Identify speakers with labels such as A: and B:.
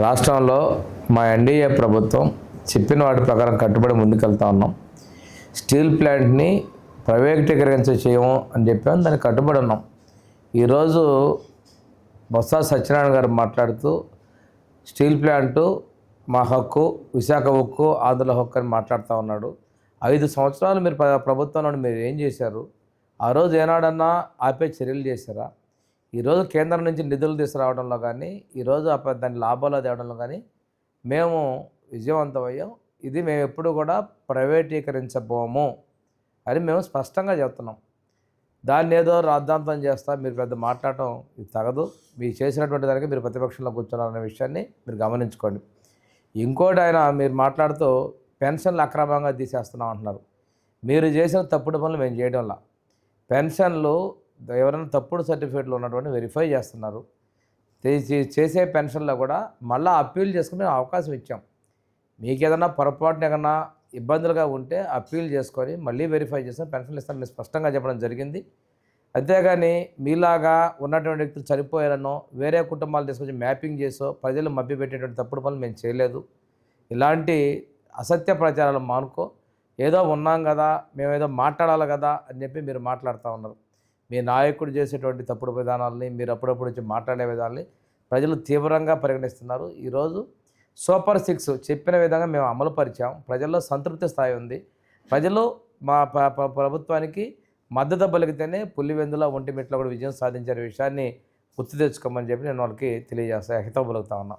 A: రాష్ట్రంలో మా ఎన్డీఏ ప్రభుత్వం చెప్పిన వాటి ప్రకారం కట్టుబడి ముందుకెళ్తా ఉన్నాం. స్టీల్ ప్లాంట్ని ప్రైవేటీకరించ చేయము అని చెప్పాము దానికి కట్టుబడి ఉన్నాం. ఈరోజు బొత్స సత్యనారాయణ గారు మాట్లాడుతూ స్టీల్ ప్లాంటు మా హక్కు విశాఖ హక్కు ఆంధ్రుల హక్కు అని మాట్లాడుతూ ఉన్నాడు. ఐదు సంవత్సరాలు మీరు ప్రభుత్వంలో మీరు ఏం చేశారు? ఆ రోజు ఏనాడన్నా ఆపే చర్యలు చేశారా? ఈరోజు కేంద్రం నుంచి నిధులు తీసుకురావడంలో కానీ ఈరోజు ఆ పెద్ద- దాని లాభాలు తేవడంలో కానీ మేము విజయవంతమయ్యాం. ఇది మేము ఎప్పుడు కూడా ప్రైవేటీకరించబోము అని మేము స్పష్టంగా చెప్తున్నాం. దాన్ని ఏదో రాద్ధాంతం చేస్తా మీరు పెద్ద మాట్లాడటం ఇది తగదు. మీరు చేసినటువంటి దానికి మీరు ప్రతిపక్షంలో కూర్చోవాలనే విషయాన్ని మీరు గమనించుకోండి. ఇంకోటి ఆయన మీరు మాట్లాడుతూ పెన్షన్లు అక్రమంగా తీసేస్తున్నాం అంటున్నారు. మీరు చేసిన తప్పుడు పనులు మేము చేయడంలా. పెన్షన్లు ఎవరైనా తప్పుడు సర్టిఫికేట్లు ఉన్నటువంటి వెరిఫై చేస్తున్నారు. చేసే పెన్షన్లో కూడా మళ్ళీ అప్పీల్ చేసుకునే అవకాశం ఇచ్చాం. మీకు ఏదైనా పొరపాటున ఏదైనా ఇబ్బందులుగా ఉంటే అప్పీల్ చేసుకొని మళ్ళీ వెరిఫై చేసిన పెన్షన్లు ఇస్తాను స్పష్టంగా చెప్పడం జరిగింది. అంతేగాని మీలాగా ఉన్నటువంటి వ్యక్తులు చనిపోయారనో వేరే కుటుంబాలు తీసుకొచ్చి మ్యాపింగ్ చేసో ప్రజలు మభ్యపెట్టేటువంటి తప్పుడు పనులు మేము చేయలేదు. ఇలాంటి అసత్య ప్రచారాలు మానుకో ఏదో ఉన్నాం కదా మేము ఏదో మాట్లాడాలి కదా అని చెప్పి మీరు మాట్లాడుతూ ఉన్నారు. మీ నాయకుడు చేసేటువంటి తప్పుడు విధానాలని మీరు అప్పుడప్పుడు వచ్చి మాట్లాడే విధానాన్ని ప్రజలు తీవ్రంగా పరిగణిస్తున్నారు. ఈరోజు సూపర్ సిక్స్ చెప్పిన విధంగా మేము అమలు పరిచాం. ప్రజల్లో సంతృప్తి స్థాయి ఉంది. ప్రజలు మా ప- ప్రభుత్వానికి మద్దతు పలికితేనే పులివెందుల ఒంటిమిట్లో కూడా విజయం సాధించే విషయాన్ని గుర్తు తెచ్చుకోమని చెప్పి నేను వాళ్ళకి తెలియజేస్తా హితం పలుకుతా ఉన్నా.